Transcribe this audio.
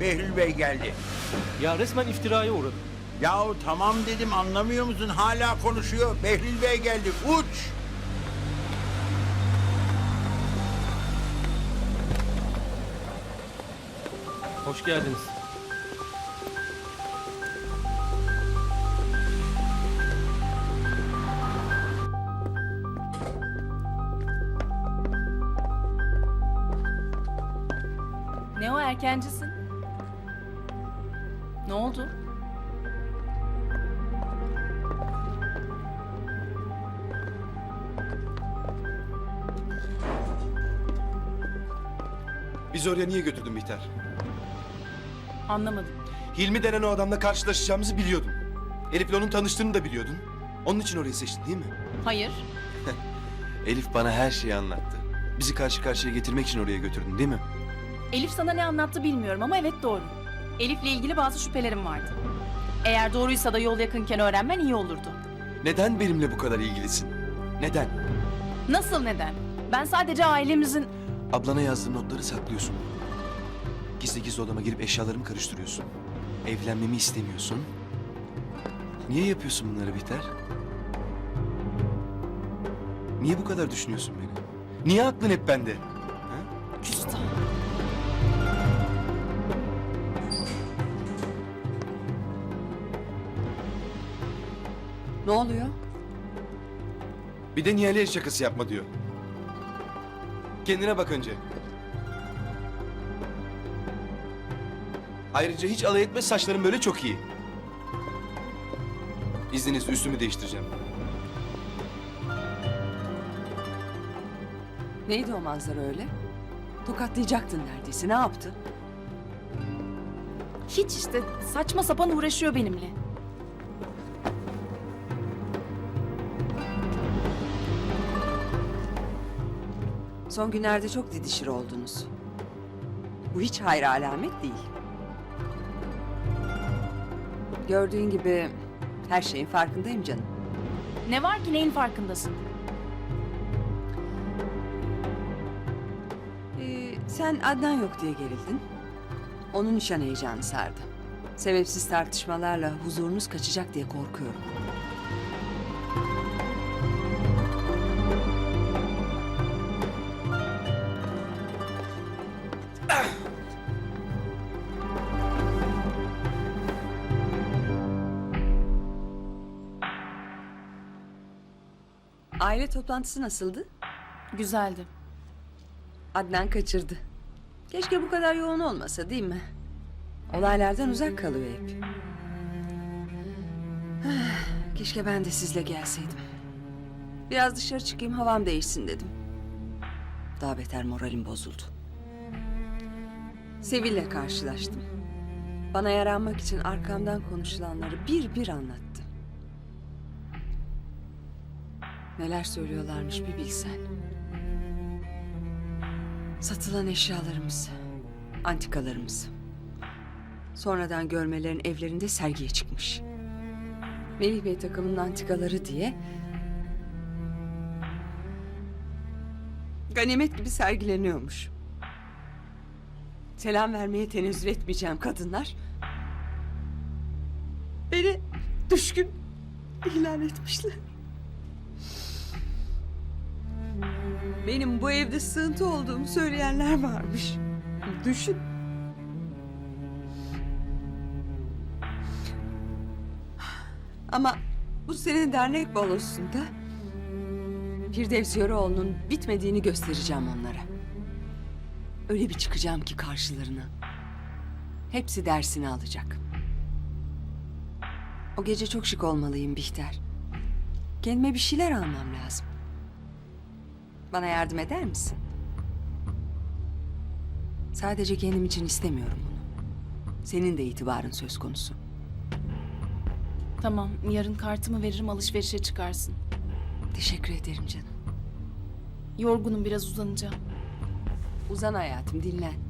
Behlül Bey geldi. Ya resmen iftiraya uğradım. Yahu tamam dedim anlamıyor musun? Hala konuşuyor. Behlül Bey geldi. Uç. Hoş geldiniz. Ne o erkencisin? Ne oldu? Bizi oraya niye götürdün Bihter? Anlamadım. Hilmi denen o adamla karşılaşacağımızı biliyordun. Elif'le onun tanıştığını da biliyordun. Onun için orayı seçtin değil mi? Hayır. Elif bana her şeyi anlattı. Bizi karşı karşıya getirmek için oraya götürdün değil mi? Elif sana ne anlattı bilmiyorum ama evet doğru. Elif'le ilgili bazı şüphelerim vardı. Eğer doğruysa da yol yakınken öğrenmen iyi olurdu. Neden benimle bu kadar ilgilisin? Neden? Nasıl neden? Ben sadece ailemizin... Ablana yazdığım notları saklıyorsun. Gizli gizli odama girip eşyalarımı karıştırıyorsun. Evlenmemi istemiyorsun. Niye yapıyorsun bunları Bihter? Niye bu kadar düşünüyorsun beni? Niye aklın hep bende? Küstah. Ne oluyor? Bir de Nihal'e el şakası yapma diyor. Kendine bak önce. Ayrıca hiç alay etme saçların böyle çok iyi. İzninizle üstümü değiştireceğim. Neydi o manzara öyle? Tokatlayacaktın neredeyse. Ne yaptı? Hiç işte saçma sapan uğraşıyor benimle. Son günlerde çok didişir oldunuz. Bu hiç hayra alamet değil. Gördüğün gibi her şeyin farkındayım canım. Ne var ki neyin farkındasın? Ee, sen Adnan yok diye gerildin. Onun nişan heyecanı sardı. Sebepsiz tartışmalarla huzurunuz kaçacak diye korkuyorum. Aile toplantısı nasıldı? Güzeldi. Adnan kaçırdı. Keşke bu kadar yoğun olmasa değil mi? Olaylardan uzak kalıyor hep. Keşke ben de sizle gelseydim. Biraz dışarı çıkayım havam değişsin dedim. Daha beter moralim bozuldu. Sevil'le karşılaştım. Bana yaranmak için arkamdan konuşulanları bir bir anlattı. Neler söylüyorlarmış bir bilsen. Satılan eşyalarımız, antikalarımız. Sonradan görmelerin evlerinde sergiye çıkmış. Melih Bey takımının antikaları diye... Ganimet gibi sergileniyormuş. Selam vermeye tenezzül etmeyeceğim kadınlar. Beni düşkün ilan etmişler. Benim bu evde sığıntı olduğumu söyleyenler varmış. Düşün. Ama bu sene dernek balosunda Firdevs Yöreoğlu'nun bitmediğini göstereceğim onlara. Öyle bir çıkacağım ki karşılarına. Hepsi dersini alacak. O gece çok şık olmalıyım Bihter. Kendime bir şeyler almam lazım. Bana yardım eder misin? Sadece kendim için istemiyorum bunu. Senin de itibarın söz konusu. Tamam yarın kartımı veririm alışverişe çıkarsın. Teşekkür ederim canım. Yorgunum biraz uzanacağım. Uzan hayatım, dinlen.